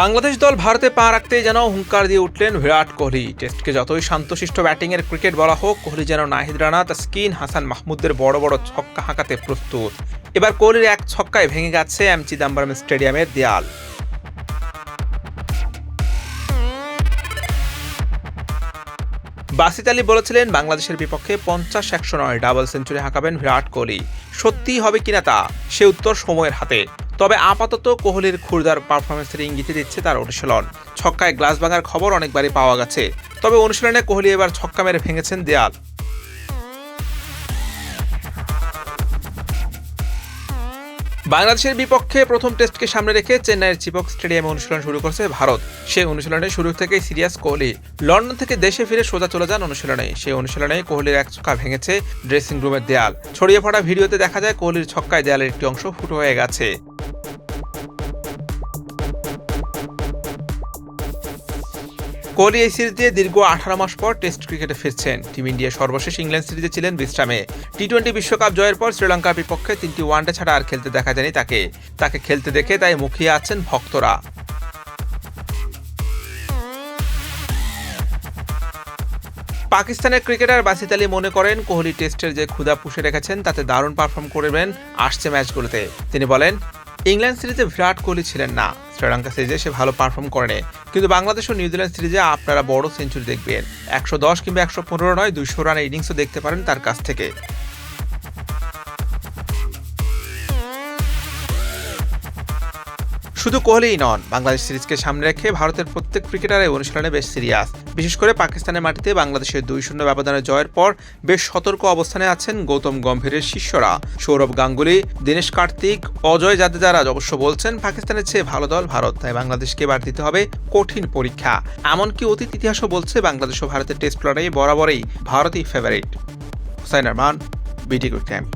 বাংলাদেশ দল ভারতে পা রাখতেই যেন হুঙ্কার দিয়ে উঠলেন বিরাট কোহলি। টেস্টকে যতই শান্তশিষ্ট ব্যাটিংয়ের ক্রিকেট বলা হোক, কোহলি যেন নাহিদ রানা, তাস্কিন, হাসান মাহমুদের বড় বড় ছক্কা হাঁকাতে প্রস্তুত। এবার কোহলির এক ছক্কায় ভেঙে গেছে এম চিদাম্বরম স্টেডিয়ামের দেয়াল। বাসিত আলী বলেছিলেন, বাংলাদেশের বিপক্ষে পঞ্চাশ একশো নয় ডাবল সেঞ্চুরি হাঁকাবেন বিরাট কোহলি। সত্যিই হবে কিনা তা, সে উত্তর সময়ের হাতে। তবে আপাতত কোহলির খুরদার পারফরমেন্সের ইঙ্গিতে দিচ্ছে তার অনুশীলন। ছক্কায় গ্লাস ভাঙার খবর অনেকবারই পাওয়া গেছে। তবে অনুশীলনে কোহলি এবার ছক্কা মেরে ভেঙেছেন দেয়াল। বাংলাদেশের বিপক্ষে প্রথম টেস্টকে সামনে রেখে চেন্নাইয়ের চিপক স্টেডিয়ামে অনুশীলন শুরু করছে ভারত। সেই অনুশীলনে শুরু থেকেই সিরিয়াস কোহলি। লন্ডন থেকে দেশে ফিরে সোজা চলে যান অনুশীলনে। সেই অনুশীলনে কোহলির এক ছক্কা ভেঙেছে ড্রেসিং রুমের দেয়াল। ছড়িয়ে পড়া ভিডিওতে দেখা যায় কোহলির ছক্কায় দেয়ালের একটি অংশ ফুটো হয়ে গেছে। কোহলি এই সিরিজ দিয়ে দীর্ঘ আঠারো মাস পর টেস্ট ক্রিকেটে ফিরছেন। টিম ইন্ডিয়া সর্বশেষ ইংল্যান্ড সিরিজে ছিলেন বিশ্রামে। টি টোয়েন্টি বিশ্বকাপ জয়ের পর শ্রীলঙ্কার বিপক্ষে তিনটি ওয়ানডে ছাড়া আর খেলতে দেখা যায়নি তাকে। তাকে খেলতে দেখে তাই মুখিয়ে আছেন ভক্তরা। পাকিস্তানের ক্রিকেটার বাসিত আলী মনে করেন, কোহলি টেস্টের যে ক্ষুদা পুষে রেখেছেন, তাতে দারুণ পারফর্ম করবেন আসছে ম্যাচগুলোতে। তিনি বলেন ইংল্যান্ড সিরিজে বিরাট কোহলি ছিলেন না। শ্রীলঙ্কা সিরিজে সে ভালো পারফর্ম করেনি। কিন্তু বাংলাদেশ ও নিউজিল্যান্ড সিরিজে আপনারা বড় সেঞ্চুরি দেখবেন। একশো দশ কিংবা একশো পনেরো নয়, দুইশো রানের ইনিংসও দেখতে পারেন তার কাছ থেকে। শুধু কোহলিই নন, বাংলাদেশ সিরিজকে সামনে রেখে ভারতের প্রত্যেক ক্রিকেটারের অনুশীলনে বেশ সিরিয়াস। বিশেষ করে পাকিস্তানের মাটিতে বাংলাদেশের দুই শূন্য ব্যবধানে জয়ের পর বেশ সতর্ক অবস্থানে আছেন গৌতম গম্ভীরের শিষ্যরা। সৌরভ গাঙ্গুলি, দীনেশ কার্তিক, অজয় জাদেজারা অবশ্য বলছেন, পাকিস্তানের চেয়ে ভালো দল ভারত, তাই বাংলাদেশকে এবার দিতে হবে কঠিন পরীক্ষা। এমনকি অতীত ইতিহাসও বলছে, বাংলাদেশ ও ভারতের টেস্ট লড়াই বরাবরই ভারতই ফেভারিট হুসাইন আরমান বিটি গুড ক্যাম্প